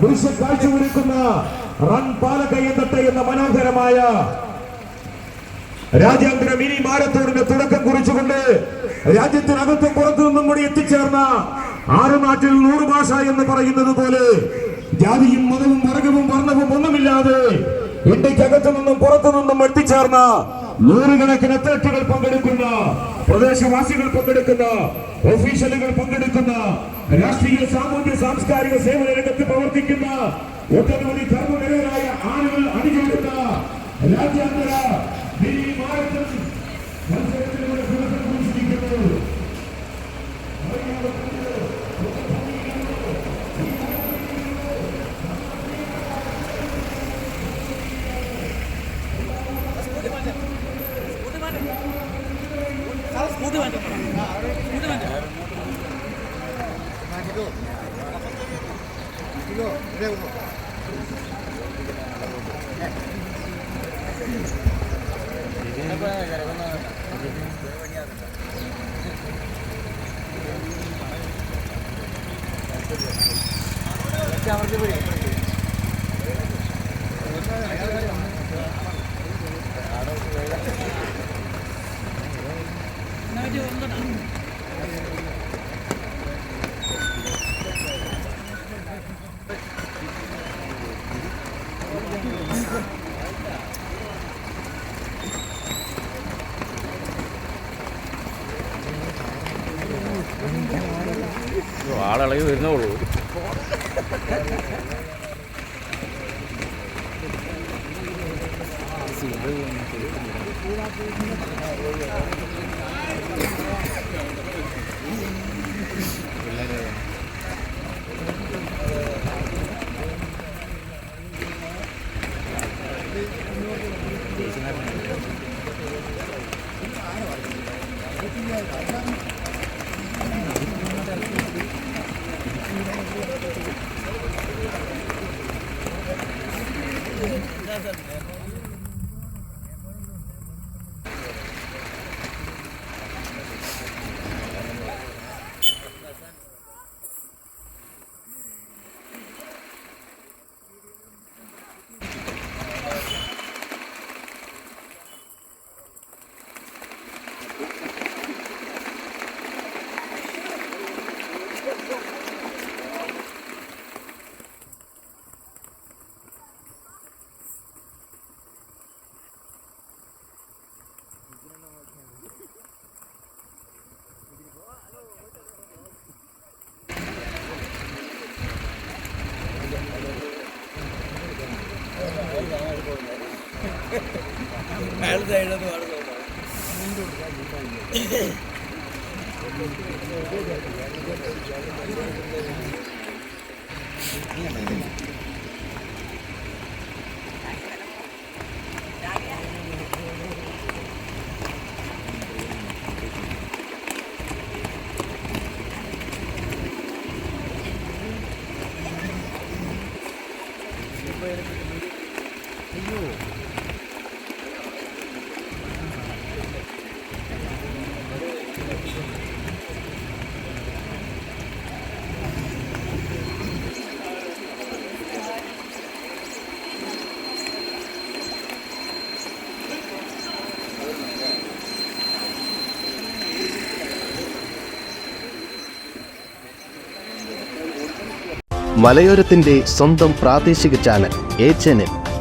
ദൃശ്യം കാഴ്ചവെക്കുന്ന റൺ പാലക്കയ്യത്തട്ടെ എന്ന മനോഹരമായ രാജ്യാന്തര മിനി മാരത്തോണിന്റെ തുടക്കം കുറിച്ചുകൊണ്ട് രാജ്യത്തിനകത്തും പുറത്തു നിന്നും കൂടി എത്തിച്ചേർന്ന ആറ് നാട്ടിൽ നൂറ് ഭാഷ എന്ന് പറയുന്നത് പോലെ ജാതിയും മതവും വർഗവും വർണവും ഒന്നുമില്ലാതെ ഇന്ത്യക്കകത്തു നിന്നും പുറത്തു നിന്നും എത്തിച്ചേർന്ന നൂറുകണക്കിന് അത്ലറ്റുകൾ പങ്കെടുക്കുന്ന പ്രദേശവാസികൾ പങ്കെടുക്കുന്ന ഒഫീഷ്യലുകൾ പങ്കെടുക്കുന്ന രാഷ്ട്രീയ സാമൂഹ്യ സാംസ്കാരിക സേവന രംഗത്ത് പ്രവർത്തിക്കുന്ന ഒട്ടനവധി കർമ്മനിരതരായ ആളുകൾ അണിചേരുന്ന രാജ്യാന്തര ഇതിനിപ്പോൾ ആളിളകി വരുന്നേ ഉള്ളൂ Да, да, да. അയാൾ സൈഡൊന്ന് പാടുന്നു മലയോരത്തിന്റെ സ്വന്തം പ്രാദേശിക ചാനൽ എ ചാനൽ.